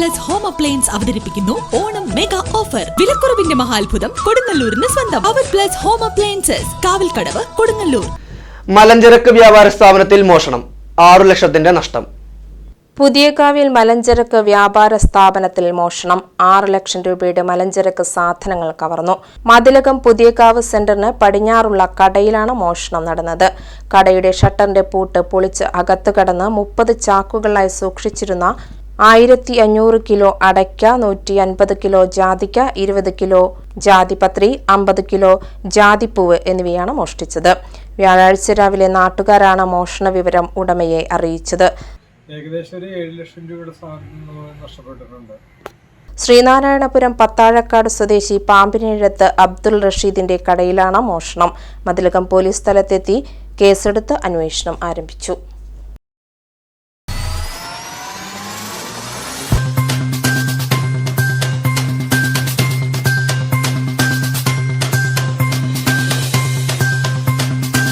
Plus home appliance അവതരിപ്പിക്കുന്നു. Onam mega offer വിലക്കുറവിന്റെ മഹാത്ഭുതം കൊടുങ്ങല്ലൂരിന് സ്വന്തം. അവർ plus home appliances Kavalkadavu Kodungallur. മലഞ്ചരക്ക് വ്യാപാര സ്ഥാപനത്തിൽ മോഷണം. ആറു ലക്ഷത്തിന്റെ നഷ്ടം. പുതിയകാവിൽ മലഞ്ചരക്ക് വ്യാപാര സ്ഥാപനത്തിൽ മോഷണം. ആറ് ലക്ഷം രൂപയുടെ മലഞ്ചരക്ക് സാധനങ്ങൾ കവർന്നു. മതിലകം പുതിയകാവ് സെന്ററിന് പടിഞ്ഞാറുള്ള കടയിലാണ് മോഷണം നടന്നത്. കടയുടെ ഷട്ടറിന്റെ പൂട്ട് പൊളിച്ച് അകത്തു കടന്ന് മുപ്പത് ചാക്കുകളായി സൂക്ഷിച്ചിരുന്ന ആയിരത്തി അഞ്ഞൂറ് കിലോ അടയ്ക്ക നൂറ്റി അൻപത് കിലോ ജാതിക്ക ഇരുപത് കിലോ ജാതിപത്രി അമ്പത് കിലോ ജാതിപ്പൂവ് എന്നിവയാണ് മോഷ്ടിച്ചത്. വ്യാഴാഴ്ച രാവിലെ നാട്ടുകാരാണ് മോഷണ വിവരം ഉടമയെ അറിയിച്ചത്. ഏകദേശം ഒരു ഏഴ് ലക്ഷം രൂപയുടെ സാധനങ്ങൾ നഷ്ടപ്പെട്ടിട്ടുണ്ട്. ശ്രീനാരായണപുരം പത്താഴക്കാട് സ്വദേശി പാമ്പിനിഴത്ത് അബ്ദുൾ റഷീദിന്റെ കടയിലാണ് മോഷണം. മതിലകം പോലീസ് സ്ഥലത്തെത്തി കേസെടുത്ത് അന്വേഷണം ആരംഭിച്ചു.